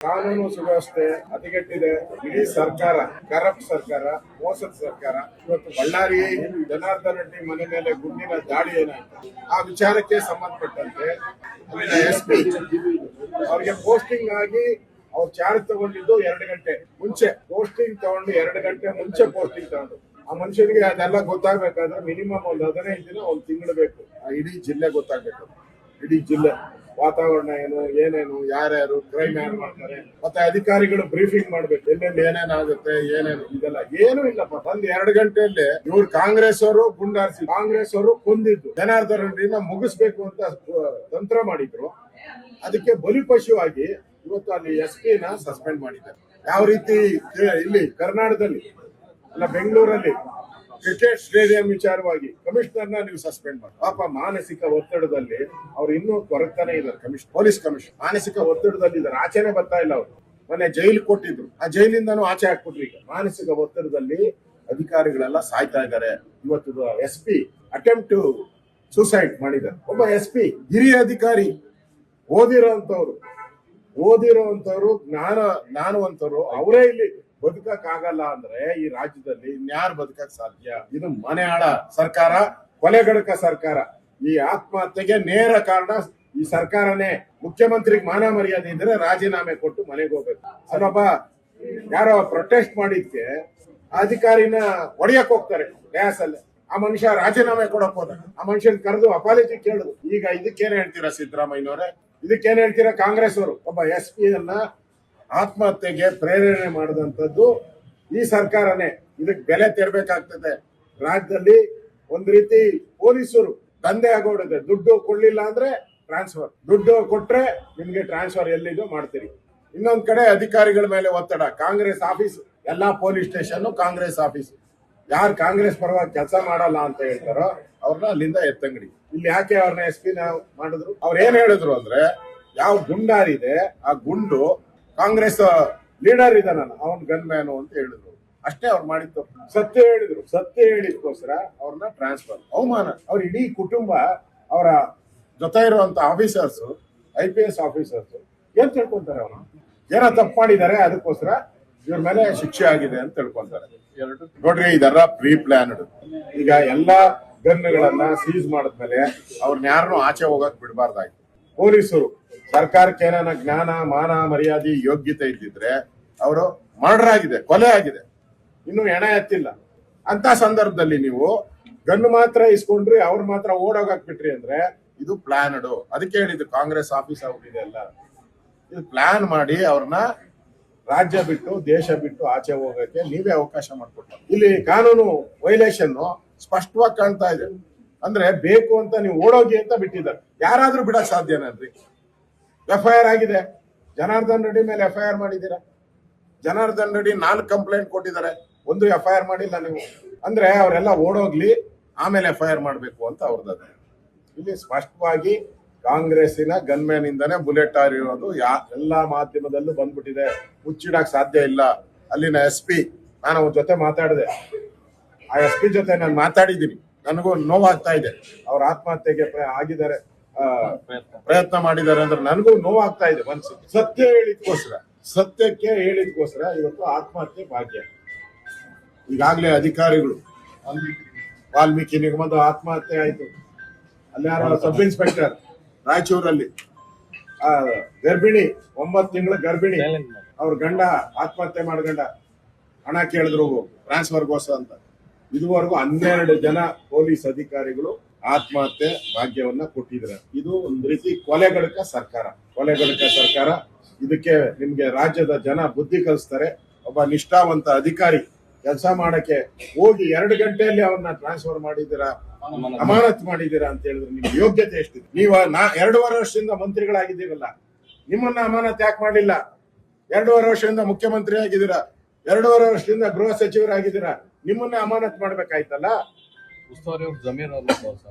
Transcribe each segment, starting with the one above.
ಕಾನೂನು ಸುವ್ಯವಸ್ಥೆ ಹದಗೆಟ್ಟಿದೆ ಇಡೀ ಸರ್ಕಾರ ಕರಪ್ಟ್ ಸರ್ಕಾರ, ಮೋಸದ ಸರ್ಕಾರ. ಇವತ್ತು ಬಳ್ಳಾರಿ ಜನಾರ್ದನ್ ರೆಡ್ಡಿ ಮನೆ ಮೇಲೆ ಗುಂಡಿನ ದಾಳಿ ಏನಾಯ್ತು? ಆ ವಿಚಾರಕ್ಕೆ ಸಂಬಂಧಪಟ್ಟಂತೆ ಅಲ್ಲಿನ ಎಸ್ ಪಿ ಅವ್ರಿಗೆ ಪೋಸ್ಟಿಂಗ್ ಆಗಿ ಅವ್ರು ಚಾರ್ಜ್ ತಗೊಂಡಿದ್ದು ಎರಡು ಗಂಟೆ ಮುಂಚೆ. ಪೋಸ್ಟಿಂಗ್ ತಗೊಂಡು ಎರಡು ಗಂಟೆ ಮುಂಚೆ ಪೋಸ್ಟಿಂಗ್ ತಗೊಂಡು. ಆ ಮನುಷ್ಯನಿಗೆ ಅದೆಲ್ಲ ಗೊತ್ತಾಗ್ಬೇಕಾದ್ರೆ ಮಿನಿಮಮ್ ಒಂದು ಹದಿನೈದು ದಿನ ಒಂದು ತಿಂಗಳು ಬೇಕು. ಇಡೀ ಜಿಲ್ಲೆ ಗೊತ್ತಾಗ್ಬೇಕು. ಇಡೀ ಜಿಲ್ಲೆ. ವಾತಾವರಣ ಏನು, ಏನೇನು, ಯಾರ್ಯಾರು ಕ್ರೈಮ್ ಯಾರು ಮಾಡ್ತಾರೆ, ಮತ್ತೆ ಅಧಿಕಾರಿಗಳು ಬ್ರೀಫಿಂಗ್ ಮಾಡ್ಬೇಕು, ಎಲ್ಲೆಲ್ಲಿ ಏನೇನಾಗುತ್ತೆ ಏನೇನು, ಇದೆಲ್ಲ ಏನು ಇಲ್ಲಪ್ಪ. ಒಂದ್ ಎರಡು ಗಂಟೆಯಲ್ಲಿ ಇವ್ರು ಕಾಂಗ್ರೆಸ್ ಅವರು ಗುಂಡಾರಿಸಿ, ಕಾಂಗ್ರೆಸ್ ಅವರು ಕೊಂದಿದ್ದು. ಜನಾರ್ದನ ರೆಡ್ಡಿನ ಮುಗಿಸ್ಬೇಕು ಅಂತ ತಂತ್ರ ಮಾಡಿದ್ರು. ಅದಕ್ಕೆ ಬಲಿಪಶುವಾಗಿ ಇವತ್ತು ಅಲ್ಲಿ ಎಸ್ನ ಸಸ್ಪೆಂಡ್ ಮಾಡಿದ್ದಾರೆ. ಯಾವ ರೀತಿ, ಇಲ್ಲಿ ಕರ್ನಾಟಕದಲ್ಲಿ ಅಲ್ಲ ಬೆಂಗಳೂರಲ್ಲಿ ಕ್ರಿಕೆಟ್ ಸ್ಟೇಡಿಯಂ ವಿಚಾರವಾಗಿ ಕಮಿಷನರ್ನ ನೀವು ಸಸ್ಪೆಂಡ್ ಮಾಡಿ. ಪಾಪ ಮಾನಸಿಕ ಒತ್ತಡದಲ್ಲಿ ಅವ್ರು ಇನ್ನೂ ಕೊರತಾನೆ ಇದ್ದಾರೆ ಕಮಿಷನ್, ಪೊಲೀಸ್ ಕಮಿಷನ್. ಮಾನಸಿಕ ಒತ್ತಡದಲ್ಲಿ ಇದ್ದಾರೆ. ಆಚೆನೆ ಬರ್ತಾ ಇಲ್ಲ ಅವರು. ಮೊನ್ನೆ ಜೈಲ್ ಕೊಟ್ಟಿದ್ರು. ಆ ಜೈಲಿಂದನೂ ಆಚೆ ಹಾಕ್ಬಿಟ್ರು ಈಗ. ಮಾನಸಿಕ ಒತ್ತಡದಲ್ಲಿ ಅಧಿಕಾರಿಗಳೆಲ್ಲ ಸಾಯ್ತಾ ಇದ್ದಾರೆ. ಇವತ್ತು ಎಸ್ ಪಿ ಅಟೆಂಪ್ಟ್ ಸೂಸೈಡ್ ಮಾಡಿದ್ದಾರೆ. ಒಬ್ಬ ಎಸ್ ಪಿ ಹಿರಿಯ ಅಧಿಕಾರಿ, ಓದಿರೋಂಥವ್ರು. ಓದಿರೋಂಥವ್ರು, ಜ್ಞಾನ ಜ್ಞಾನವಂತವ್ರು ಅವರೇ ಇಲ್ಲಿ. ಬದುಕಕ್ ಆಗಲ್ಲ ಅಂದ್ರೆ ಈ ರಾಜ್ಯದಲ್ಲಿ ಇನ್ಯಾರು ಬದುಕಕ್ ಸಾಧ್ಯ? ಇದು ಮನೆ ಆಳ ಸರ್ಕಾರ, ಕೊಲೆಗಡಕ ಸರ್ಕಾರ. ಈ ಆತ್ಮಹತ್ಯೆಗೆ ನೇರ ಕಾರಣ ಈ ಸರ್ಕಾರನೇ. ಮುಖ್ಯಮಂತ್ರಿಗೆ ಮಾನ ಮರ್ಯಾದೆ ಇದ್ರೆ ರಾಜೀನಾಮೆ ಕೊಟ್ಟು ಮನೆಗೆ ಹೋಗ್ಬೇಕು. ಅದೊಬ್ಬ ಯಾರೋ ಪ್ರೊಟೆಸ್ಟ್ ಮಾಡಿದ್ಕೆ, ಅಧಿಕಾರಿನ ಹೊಡೆಯಕ್ ಹೋಗ್ತಾರೆ ಗ್ಯಾಸ್ ಅಲ್ಲಿ ಆ ಮನುಷ್ಯ ರಾಜೀನಾಮೆ ಕೊಡಕ್ ಹೋದ. ಆ ಮನುಷ್ಯನ್ ಕರೆದು ಅಪಾಲಜಿ ಕೇಳುದು. ಈಗ ಇದಕ್ಕೇನ್ ಹೇಳ್ತೀರಾ ಸಿದ್ದರಾಮಯ್ಯನವರೇ? ಇದಕ್ಕೇನ್ ಹೇಳ್ತೀರಾ ಕಾಂಗ್ರೆಸ್ ಅವರು ಒಬ್ಬ ಎಸ್ ಪಿ ಅನ್ನ ಆತ್ಮಹತ್ಯೆಗೆ ಪ್ರೇರಣೆ ಮಾಡಿದಂಥದ್ದು ಈ ಸರ್ಕಾರನೇ. ಇದಕ್ಕೆ ಬೆಲೆ ತೆರಬೇಕಾಗ್ತದೆ. ರಾಜ್ಯದಲ್ಲಿ ಒಂದ್ ರೀತಿ ಪೊಲೀಸರು ದಂಧೆ ಆಗೋಡಿದೆ ದುಡ್ಡು ಕೊಡ್ಲಿಲ್ಲ ಅಂದ್ರೆ ಟ್ರಾನ್ಸ್ಫರ್ ದುಡ್ಡು ಕೊಟ್ರೆ ನಿಮ್ಗೆ ಟ್ರಾನ್ಸ್ಫರ್ ಎಲ್ಲಿದು ಮಾಡ್ತೀರಿ. ಇನ್ನೊಂದ್ ಕಡೆ ಅಧಿಕಾರಿಗಳ ಮೇಲೆ ಒತ್ತಡ. ಕಾಂಗ್ರೆಸ್ ಆಫೀಸ್, ಎಲ್ಲಾ ಪೊಲೀಸ್ ಸ್ಟೇಷನ್, ಕಾಂಗ್ರೆಸ್ ಆಫೀಸ್. ಯಾರು ಕಾಂಗ್ರೆಸ್ ಪರವಾಗಿ ಕೆಲಸ ಮಾಡಲ್ಲ ಅಂತ ಹೇಳ್ತಾರೋ ಅವ್ರನ್ನ ಅಲ್ಲಿಂದ ಎತ್ತಂಗಡಿ. ಇಲ್ಲಿ ಯಾಕೆ ಅವ್ರನ್ನ ಎಸ್ ಪಿ ಮಾಡಿದ್ರು? ಅವ್ರು ಏನ್ ಹೇಳಿದ್ರು ಅಂದ್ರೆ, ಯಾವ ಗುಂಡಾರಿದೆ, ಆ ಗುಂಡು ಕಾಂಗ್ರೆಸ್ ಲೀಡರ್ ಇದಾನಲ್ಲ ಅವನ್ ಗನ್ ಮ್ಯಾನು ಅಂತ ಹೇಳಿದ್ರು. ಅಷ್ಟೇ ಅವ್ರು ಮಾಡಿದ್ದು. ಸತ್ಯ ಹೇಳಿದ್ರು. ಸತ್ಯ ಹೇಳಿದ್ಕೋಸ್ಕರ ಅವ್ರನ್ನ ಟ್ರಾನ್ಸ್ಫರ್ ಅವಮಾನ. ಅವ್ರ ಇಡೀ ಕುಟುಂಬ, ಅವರ ಜೊತೆ ಇರುವಂತ officers I P S officers ಏನ್ ತಿಳ್ಕೊಂತಾರೆ ಅವನು ಏನೋ ತಪ್ಪು ಮಾಡಿದ್ದಾರೆ, ಅದಕ್ಕೋಸ್ಕರ ಇವ್ರ ಮೇಲೆ ಶಿಕ್ಷೆ ಆಗಿದೆ ಅಂತ ತಿಳ್ಕೊಂತಾರೆ. ನೋಡ್ರಿ, ಇದೆಲ್ಲ ಪ್ರೀ ಪ್ಲಾನ್ಡ್ ಈಗ ಎಲ್ಲಾ ಗನ್ಗಳನ್ನ ಸೀಸ್ ಮಾಡಿದ್ಮೇಲೆ ಅವ್ರನ್ನ ಯಾರನ್ನೂ ಆಚೆ ಹೋಗಕ್ ಬಿಡಬಾರ್ದಾಯ್ತು. ಪೊಲೀಸರು ಸರ್ಕಾರಕ್ಕೆ ಏನಾನ ಜ್ಞಾನ, ಮಾನ, ಮರ್ಯಾದೆ, ಯೋಗ್ಯತೆ ಇದ್ದಿದ್ರೆ ಅವರು ಮರ್ಡರ್ ಆಗಿದೆ, ಕೊಲೆ ಆಗಿದೆ. ಇನ್ನು ಹೆಣ ಎತ್ತಿಲ್ಲ. ಅಂತ ಸಂದರ್ಭದಲ್ಲಿ ನೀವು ಗಂಡು ಮಾತ್ರ ಇಸ್ಕೊಂಡ್ರಿ ಅವ್ರು ಮಾತ್ರ ಓಡೋಗಾಕ್ಬಿಟ್ರಿ ಅಂದ್ರೆ ಇದು ಪ್ಲಾನ್ಡ್ ಅದಕ್ಕೆ ಹೇಳಿದ್ದು ಕಾಂಗ್ರೆಸ್ ಆಫೀಸ್ ಆಗ್ಬಿಟ್ಟಿದೆ ಎಲ್ಲ ಇದು ಪ್ಲಾನ್ ಮಾಡಿ ಅವ್ರನ್ನ ರಾಜ್ಯ ಬಿಟ್ಟು, ದೇಶ ಬಿಟ್ಟು ಆಚೆ ಹೋಗಕ್ಕೆ ನೀವೇ ಅವಕಾಶ ಮಾಡಿಕೊಟ್ಟ ಇಲ್ಲಿ ಕಾನೂನು ವೈಲೇಷನ್ ಸ್ಪಷ್ಟವಾಗಿ ಕಾಣ್ತಾ ಇದೆ. ಅಂದ್ರೆ ಬೇಕು ಅಂತ ನೀವು ಓಡೋಗಿ ಅಂತ ಬಿಟ್ಟಿದ್ದಾರೆ. ಯಾರಾದ್ರೂ ಬಿಡಕ್ ಸಾಧ್ಯನಲ್ರಿ ಎಫ್ ಐ ಆರ್ ಆಗಿದೆ. ಜನಾರ್ದನ್ ರೆಡ್ಡಿ ಮೇಲೆ ಎಫ್ಐಆರ್ ಮಾಡಿದ್ದೀರಾ? ಜನಾರ್ದನ್ ರೆಡ್ಡಿ ನಾಲ್ಕು ಕಂಪ್ಲೇಂಟ್ ಕೊಟ್ಟಿದ್ದಾರೆ. ಒಂದು ಎಫ್ಐಆರ್ ಮಾಡಿಲ್ಲ ನೀವು. ಅಂದ್ರೆ ಅವರೆಲ್ಲ ಓಡೋಗ್ಲಿ, ಆಮೇಲೆ ಎಫ್ಐಆರ್ ಮಾಡಬೇಕು ಅಂತ ಅವ್ರದ್ದು ಇಲ್ಲಿ ಸ್ಪಷ್ಟವಾಗಿ ಕಾಂಗ್ರೆಸ್ಸಿನ ಗನ್ಮ್ಯಾನ್ ಇಂದಾನೆ ಬುಲೆಟ್ ಆರಿರೋದು ಯಾ, ಎಲ್ಲಾ ಮಾಧ್ಯಮದಲ್ಲೂ ಬಂದ್ಬಿಟ್ಟಿದೆ. ಮುಚ್ಚಿಡಕ್ ಸಾಧ್ಯ ಇಲ್ಲ. ಅಲ್ಲಿನ ಎಸ್ ಪಿ, ನಾನು ಅವ್ರ ಜೊತೆ ಮಾತಾಡಿದೆ. ಆ ಎಸ್ ಪಿ ಜೊತೆ ನಾನು ಮಾತಾಡಿದ್ದೀನಿ. ನನಗೂ ನೋವಾಗ್ತಾ ಇದೆ. ಅವ್ರ ಆತ್ಮಹತ್ಯೆಗೆ ಆಗಿದ್ದಾರೆ. ಪ್ರಯತ್ನ. ಮಾಡಿದ್ದಾರೆ ಅಂದ್ರೆ ನನಗೂ ನೋವಾಗ್ತಾ ಇದೆ ಮನ್ಸು. ಸತ್ಯ ಹೇಳಿದ್ಕೋಸ್ಕರ ಸತ್ಯಕ್ಕೆ ಹೇಳಿದ್ಕೋಸ್ಕರ ಇವತ್ತು ಆತ್ಮಹತ್ಯೆ ಭಾಗ್ಯ. ಈಗಾಗಲೇ ಅಧಿಕಾರಿಗಳು ವಾಲ್ಮೀಕಿ ನಿಗಮದ ಆತ್ಮಹತ್ಯೆ ಆಯ್ತು. ಅಲ್ಲಿ ಯಾರೋ ಸಬ್ ಇನ್ಸ್ಪೆಕ್ಟರ್ ರಾಯಚೂರಲ್ಲಿ ಗರ್ಭಿಣಿ ಒಂಬತ್ತು ತಿಂಗಳ ಗರ್ಭಿಣಿ ಅವ್ರ ಗಂಡ ಆತ್ಮಹತ್ಯೆ ಮಾಡ್ಗಂಡ ಹಣ ಕೇಳಿದ್ರು ಟ್ರಾನ್ಸ್ಫರ್ಗೋಸ್ಕರ ಅಂತ. ಇದುವರೆಗೂ ಹನ್ನೆರಡು ಜನ ಪೊಲೀಸ್ ಅಧಿಕಾರಿಗಳು ಆತ್ಮಹತ್ಯೆ ಭಾಗ್ಯವನ್ನ ಕೊಟ್ಟಿದ್ರೆ ಇದು ಒಂದು ರೀತಿ ಕೊಲೆಗಡಕ ಸರ್ಕಾರ. ಕೊಲೆಗಡಕ ಸರ್ಕಾರ ಇದಕ್ಕೆ ನಿಮ್ಗೆ ರಾಜ್ಯದ ಜನ ಬುದ್ಧಿ ಕಲಿಸ್ತಾರೆ. ಒಬ್ಬ ನಿಷ್ಠಾವಂತ ಅಧಿಕಾರಿ ಕೆಲಸ ಮಾಡಕ್ಕೆ ಹೋಗಿ ಎರಡು ಗಂಟೆಯಲ್ಲಿ ಅವನ್ನ ಟ್ರಾನ್ಸ್ಫರ್ ಮಾಡಿದ್ದೀರಾ? ಅಮಾನತ್ ಮಾಡಿದ್ದೀರಾ ಅಂತ ಹೇಳಿದ್ರೆ ನಿಮ್ಗೆ ಯೋಗ್ಯತೆ ಎಷ್ಟಿದೆ? ನೀವು ನಾ ಎರಡೂವರೆ ವರ್ಷದಿಂದ ಮಂತ್ರಿಗಳಾಗಿದ್ದೀರಲ್ಲ, ನಿಮ್ಮನ್ನ ಅಮಾನತ್ ಯಾಕೆ ಮಾಡಿಲ್ಲ ಎರಡೂವರೆ ವರ್ಷದಿಂದ ಮುಖ್ಯಮಂತ್ರಿ ಆಗಿದ್ದೀರಾ? ಎರಡೂವರೆ ವರ್ಷದಿಂದ ಗೃಹ ಸಚಿವರಾಗಿದ್ದೀರಾ? ನಿಮ್ಮನ್ನ ಅಮಾನತ್ ಮಾಡ್ಬೇಕಾಯ್ತಲ್ಲ?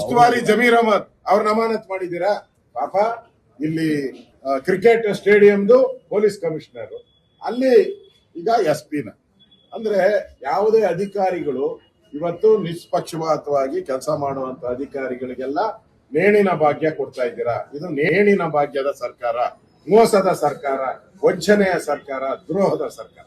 ಉಸ್ತುವಾರಿ ಜಮೀರ್ ಅಹಮದ್ ಅವ್ರನ್ನ ಅಮಾನತ್ ಮಾಡಿದ್ದೀರಾ? ಪಾಪ, ಇಲ್ಲಿ ಕ್ರಿಕೆಟ್ ಸ್ಟೇಡಿಯಂದು ಪೊಲೀಸ್ ಕಮಿಷನರ್. ಅಲ್ಲಿ ಈಗ ಎಸ್ ಪಿನ ಅಂದ್ರೆ ಯಾವುದೇ ಅಧಿಕಾರಿಗಳು ಇವತ್ತು ನಿಷ್ಪಕ್ಷಪಾತವಾಗಿ ಕೆಲಸ ಮಾಡುವಂತ ಅಧಿಕಾರಿಗಳಿಗೆಲ್ಲ ನೇಣಿನ ಭಾಗ್ಯ ಕೊಡ್ತಾ ಇದ್ದೀರಾ? ಇದು ನೇಣಿನ ಭಾಗ್ಯದ ಸರ್ಕಾರ, ಮೋಸದ ಸರ್ಕಾರ, ವಂಚನೆಯ ಸರ್ಕಾರ, ದ್ರೋಹದ ಸರ್ಕಾರ.